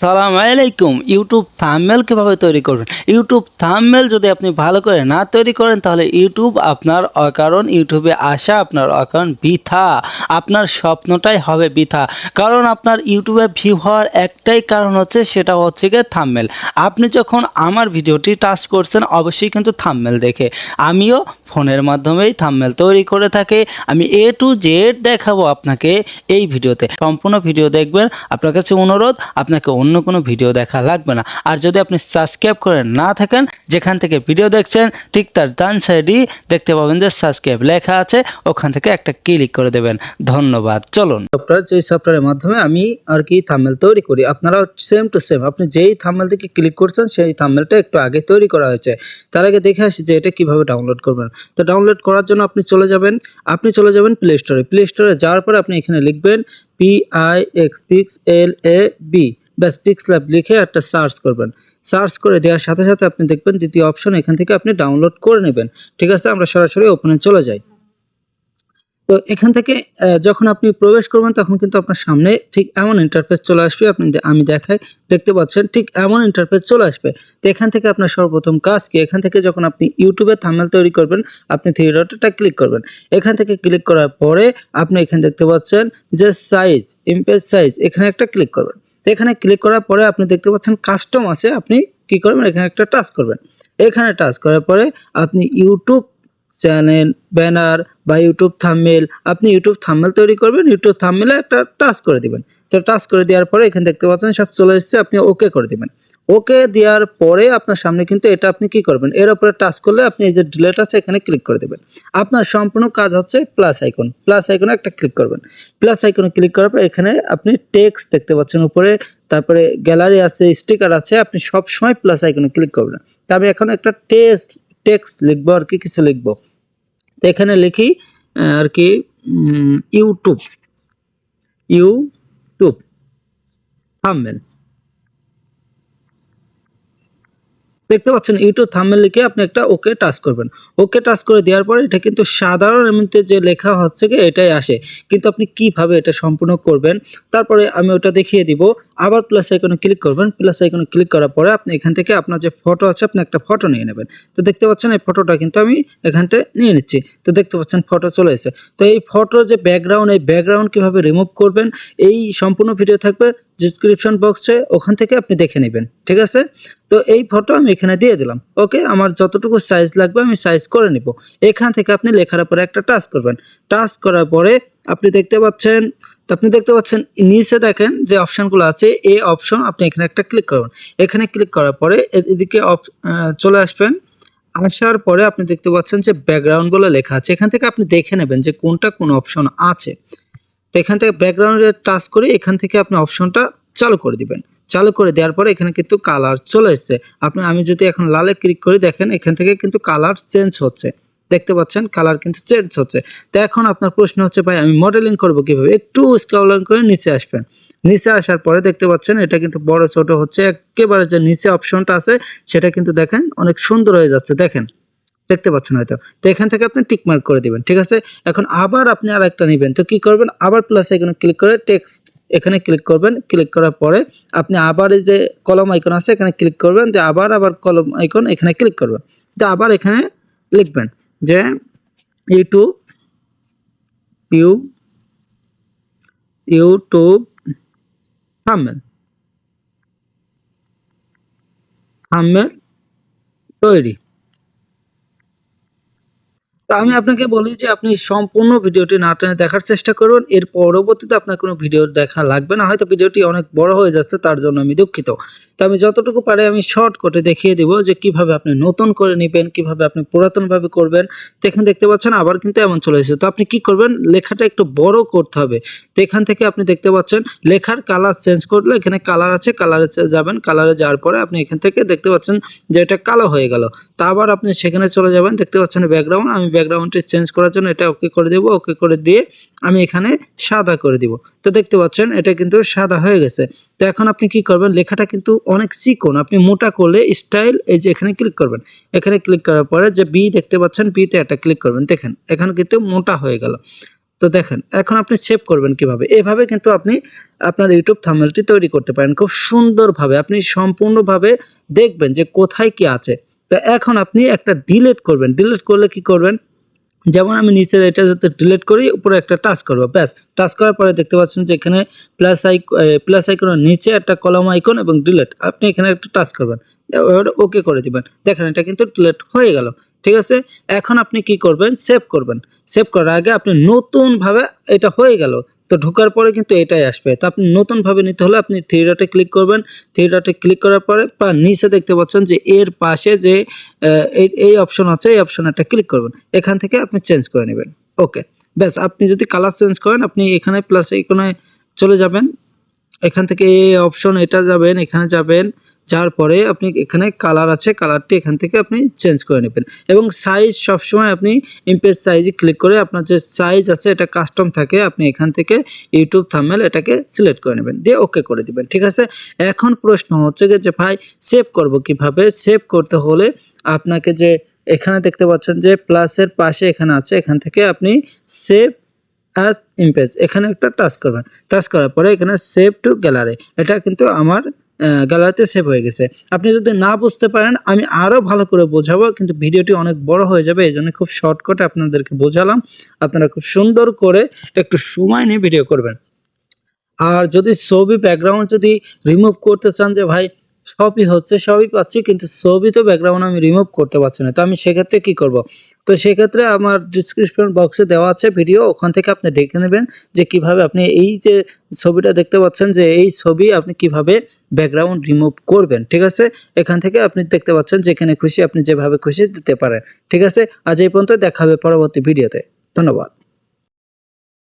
সালাম আলাইকুম। YouTube thumbnail কীভাবে তৈরি করবেন? ইউটিউব থাম্বনেল যদি আপনি ভালো করে না তৈরি করেন, তাহলে ইউটিউব আপনার অকারণ, ইউটিউবে আসা আপনার অকারণ বৃথা। আপনার স্বপ্নটাই হবে বৃথা। কারণ আপনার ইউটিউবে ভিউ হওয়ার একটাই কারণ হচ্ছে, সেটা হচ্ছে গিয়ে থাম্বনেল আপনি যখন আমার ভিডিওটি টাচ করছেন, অবশ্যই কিন্তু থাম্বনেল দেখে। আমিও ফোনের মাধ্যমেই থাম্বনেল তৈরি করে থাকি। আমি এ টু জেড দেখাবো আপনাকে এই ভিডিওতে। সম্পূর্ণ ভিডিও দেখবেন। আপনার কাছে অনুরোধ, আপনাকে অন্য কোনো ভিডিও দেখা লাগবে না। আর যদি আপনি সাবস্ক্রাইব করে না থাকেন, যেখান থেকে ভিডিও দেখছেন, ঠিক তার ডান সাইডই দেখতে পাবেন যে সাবস্ক্রাইব লেখা আছে, ওখান থেকে একটা ক্লিক করে দেবেন। ধন্যবাদ। চলুন। সফটওয়্যার যে সফটওয়্যারের মাধ্যমে আমি আর কি থাম্বনেল তৈরি করি আপনারা সেম টু সেম আপনি যেই থাম্বনেল থেকে ক্লিক করছেন, সেই থাম্বনেলটা একটু আগে তৈরি করা হয়েছে। তার আগে দেখে আসি যে এটা কীভাবে ডাউনলোড করবেন। তো ডাউনলোড করার জন্য আপনি চলে যাবেন, আপনি চলে যাবেন প্লে স্টোরে প্লে স্টোরে যাওয়ার পরে আপনি এখানে লিখবেন P I X pix L A B ব্যাস পিক্স লিখে একটা সার্চ করবেন। সার্চ করে দেওয়ার সাথে সাথে আপনি দেখবেন দ্বিতীয় অপশন এখান থেকে আপনি ডাউনলোড করে নেবেন। ঠিক আছে, আমরা সরাসরি ওপেনে চলে যাই। তো এখান থেকে যখন আপনি প্রবেশ করবেন, তখন কিন্তু আপনার সামনে ঠিক এমন ইন্টারফেস চলে আসবে। আপনি আমি দেখাই, দেখতে পাচ্ছেন ঠিক এমন ইন্টারফেস চলে আসবে। তো এখান থেকে আপনার সর্বপ্রথম কাজ কি? এখান থেকে যখন আপনি ইউটিউবে থাম্বনেল তৈরি করবেন, আপনি থ্রি ডটটা ক্লিক করবেন। এখান থেকে ক্লিক করার পরে আপনি এখানে দেখতে পাচ্ছেন যে সাইজ ইমপেজ সাইজ এখানে একটা ক্লিক করবেন। তো এখানে ক্লিক করার পরে আপনি দেখতে পাচ্ছেন কাস্টম আছে, আপনি কি করবেন? এখানে একটা টাচ করবেন। এখানে টাচ করার পরে আপনি ইউটিউব চ্যানেল ব্যানার বা ইউটিউব থামমেল আপনি ইউটিউব থামমেল তৈরি করবেন ইউটিউব থামমেলে একটা টাচ করে দিবেন। তো টাচ করে দেওয়ার পরে এখানে দেখতে পাচ্ছেন সব চলে এসছে, আপনি ওকে করে দিবেন। ওকে দেওয়ার পরে আপনার সামনে কিন্তু এটা আপনি কি করবেন? এর উপরে টাচ করলে আপনি এই যে ডিলেট আছে, এখানে ক্লিক করে দেবেন। আপনার সম্পূর্ণ কাজ হচ্ছে প্লাস আইকন প্লাস আইকনে একটা ক্লিক করবেন। প্লাস আইকনে ক্লিক করার পর এখানে আপনি টেক্সট দেখতে পাচ্ছেন উপরে, তারপরে গ্যালারি আছে স্টিকার আছে, আপনি সব সময় প্লাস আইকনে ক্লিক করবেন। তা আমি এখন একটা টেক্সট টেক্সট লিখব আর কি, কিছু লিখব। তো এখানে লিখি আর কি ইউটিউব ইউটিউব থাম্বনেল দেখতে পাচ্ছেন ইউটিউব থামে লিখে আপনি একটা ওকে টাচ করবেন। ওকে টাচ করে দেওয়ার পরে এটা কিন্তু সাধারণ এমনিতে যে লেখা হচ্ছে এটাই আসে। কিন্তু আপনি কীভাবে এটা সম্পূর্ণ করবেন, তারপরে আমি ওটা দেখিয়ে দিব। আবার প্লাস আইকনে ক্লিক করবেন। প্লাস আইকনে ক্লিক করার পরে আপনি এখান থেকে আপনার যে ফটো আছে, আপনি একটা ফটো নিয়ে নেবেন। তো দেখতে পাচ্ছেন এই ফটোটা কিন্তু আমি এখান থেকে নিয়ে নিচ্ছি। তো দেখতে পাচ্ছেন ফটো চলে এসেছে। তো এই ফটোর যে ব্যাকগ্রাউন্ড এই ব্যাকগ্রাউন্ড কীভাবে রিমুভ করবেন, এই সম্পূর্ণ ভিডিও থাকবে ডিসক্রিপশন বক্সে ওখান থেকে আপনি দেখে নেবেন। ঠিক আছে? তো এই ফটো আমি এখানে দিয়ে দিলাম। ওকে আমার যতটুকু সাইজ লাগবে আমি সাইজ করে নিব। এখান থেকে আপনি লেখার পরে একটা টাচ করবেন। টাচ করার পরে আপনি দেখতে পাচ্ছেন, তো আপনি দেখতে পাচ্ছেন, নিচে দেখেন যে অপশনগুলো আছে এই অপশন আপনি এখানে একটা ক্লিক করবেন এখানে ক্লিক করার পরে এদিকে চলে আসবেন। আসার পরে আপনি দেখতে পাচ্ছেন যে ব্যাকগ্রাউন্ডগুলো লেখা আছে। এখান থেকে আপনি দেখে নেবেন যে কোনটা কোন অপশন আছে। তো এখান থেকে ব্যাকগ্রাউন্ডে টাচ করে এখান থেকে আপনি অপশনটা চালু করে দিবেন। চালু করে দেওয়ার পরে এখানে কিন্তু কালার চলে এসেছে। আপনি, আমি যদি এখন লালে ক্লিক করে, দেখেন এখান থেকে কিন্তু কালার চেঞ্জ হচ্ছে। দেখতে পাচ্ছেন কালার কিন্তু চেঞ্জ হচ্ছে। তো এখন আপনার প্রশ্ন হচ্ছে, ভাই, আমি মডেলিং করব কীভাবে? একটু স্ক্রল করে নিচে আসবেন। নিচে আসার পরে দেখতে পাচ্ছেন, এটা কিন্তু বড় ছোট হচ্ছে, একেবারে যে নিচে অপশনটা আছে, সেটা কিন্তু দেখেন অনেক সুন্দর হয়ে যাচ্ছে। দেখেন, দেখতে পাচ্ছেন হয়তো। তো এখান থেকে আপনি টিক মার্ক করে দিবেন, ঠিক আছে? এখন আবার আপনি আর একটা নেবেন। তো কি করবেন? আবার প্লাস এখানে ক্লিক করে টেক্সট এখানে ক্লিক করবেন। ক্লিক করার পরে আপনি আবার এই যে কলম আইকন আছে, এখানে ক্লিক করবেন। যে আবার আবার কলম আইকন এখানে ক্লিক করবেন। তো আবার এখানে লিখবেন। যে YouTube U YouTube thumbnail thumbnail তৈরি। তো আমি আপনাকে বলি যে আপনি সম্পূর্ণ ভিডিওটি না টেনে দেখার চেষ্টা করুন। এর পরবর্তীতে আপনার কোনো ভিডিও দেখা লাগবে না। হয়তো ভিডিওটি অনেক বড় হয়ে যাচ্ছে, তার জন্য আমি দুঃখিত। তো আমি যতটুকু পারি আমি শর্ট করে দেখিয়ে দিব যে কীভাবে আপনি নতুন করে নেবেন, কীভাবে আপনি পুরাতনভাবে করবেন। তো এখানে দেখতে পাচ্ছেন আবার কিন্তু এমন চলে এসেছে। তো আপনি কি করবেন? লেখাটা একটু বড় করতে হবে। তো এখান থেকে আপনি দেখতে পাচ্ছেন লেখার কালার চেঞ্জ করলে এখানে কালার আছে কালারে যাবেন। কালারে যাওয়ার পরে আপনি এখান থেকে দেখতে পাচ্ছেন যে এটা কালো হয়ে গেল। তা আবার আপনি সেখানে চলে যাবেন, দেখতে পাচ্ছেন ব্যাকগ্রাউন্ড আমি ব্যাকগ্রাউন্ডটি চেঞ্জ করার জন্য এটা ওকে করে দেব ওকে করে দিয়ে আমি এখানে সাদা করে দিব। তো দেখতে পাচ্ছেন, এটা কিন্তু সাদা হয়ে গেছে। তো এখন আপনি কি করবেন, লেখাটা কিন্তু অনেক চিকন। আপনি মোটা করলে স্টাইল এই যে এখানে ক্লিক করবেন। এখানে ক্লিক করার পরে যে বি দেখতে পাচ্ছেন বিতে একটা ক্লিক করবেন। দেখেন, এখানে কিন্তু মোটা হয়ে গেল। তো দেখেন, এখন আপনি সেভ করবেন কীভাবে? এভাবে কিন্তু আপনি আপনার ইউটিউব থাম্বনেলটি তৈরি করতে পারেন। খুব সুন্দরভাবে। আপনি সম্পূর্ণভাবে দেখবেন যে কোথায় কি আছে। তো এখন আপনি একটা ডিলেট করবেন। ডিলেট করলে কি করবেন? যেমন আমি নিচের এটা যাতে ডিলেট করি, উপরে একটা টাচ করব, ব্যাস। টাচ করার পরে দেখতে পাচ্ছেন যে এখানে প্লাস আইক প্লাস আইকনের নিচে একটা কলম আইকন এবং ডিলেট আপনি এখানে একটা টাচ করবেন। ওকে করে দিবেন। দেখেন এটা কিন্তু ডিলেট হয়ে গেল। ঠিক আছে? এখন আপনি কি করবেন? সেভ করবেন। সেভ করার আগে আপনি নতুনভাবে এটা হয়ে গেল। তো ঢোকার পরে কিন্তু এটাই আসবে। তো আপনি নতুনভাবে নিতে হলে আপনি থ্রি ডটে ক্লিক করবেন। থ্রি ডটে ক্লিক করার পরে বা নিচে দেখতে পাচ্ছেন যে এর পাশে যে এই অপশন আছে, এই অপশন একটা ক্লিক করবেন। এখান থেকে আপনি চেঞ্জ করে নেবেন। ওকে ব্যাস, আপনি যদি কালার চেঞ্জ করেন, আপনি এখানে প্লাস এখানে চলে যাবেন। এখান থেকে এই অপশন এটা যাবেন, এখানে যাবেন। যাওয়ার পরে আপনি এখানে কালার আছে কালারটি এখান থেকে আপনি চেঞ্জ করে নেবেন। এবং সাইজ সবসময় আপনি ইমপ্রেস সাইজে ক্লিক করে আপনার যে সাইজ আছে, এটা কাস্টম থাকে, আপনি এখান থেকে ইউটিউব থাম্বনেল এটাকে সিলেক্ট করে নেবেন, দিয়ে ওকে করে দিবেন, ঠিক আছে? এখন প্রশ্ন হচ্ছে যে ভাই সেভ করব কীভাবে? সেভ করতে হলে আপনাকে যে এখানে দেখতে পাচ্ছেন যে প্লাসের পাশে এখানে আছে, এখান থেকে আপনি সেভ অ্যাজ ইমপ্রেস এখানে একটা টাচ করবেন। টাচ করার পরে এখানে সেভ টু গ্যালারি এটা কিন্তু আমার গ্যালারিতে সেভ হয়ে গেছে। আপনি যদি না বুঝতে পারেন, আমি আরও ভালো করে বোঝাবো, কিন্তু ভিডিওটি অনেক বড় হয়ে যাবে, এই জন্য খুব শর্টকাটে আপনাদেরকে বোঝালাম। আপনারা খুব সুন্দর করে একটু সময় নিয়ে ভিডিও করবেন। আর যদি ছবি ব্যাকগ্রাউন্ড যদি রিমুভ করতে চান যে, ভাই সবই হচ্ছে সবই পাচ্ছি, কিন্তু ছবি তো ব্যাকগ্রাউন্ড আমি রিমুভ করতে পারছি না। তো আমি সেক্ষেত্রে কি করব? তো সেক্ষেত্রে আমার ডিসক্রিপশন বক্সে দেওয়া আছে ভিডিও ওখান থেকে আপনি দেখে নেবেন যে কীভাবে আপনি এই যে ছবিটা দেখতে পাচ্ছেন যে এই ছবি আপনি কীভাবে ব্যাকগ্রাউন্ড রিমুভ করবেন, ঠিক আছে? এখান থেকে আপনি দেখতে পাচ্ছেন যেখানে খুশি আপনি যেভাবে খুশি দিতে পারেন, ঠিক আছে? আজ এই পর্যন্ত দেখাবে পরবর্তী ভিডিওতে ধন্যবাদ।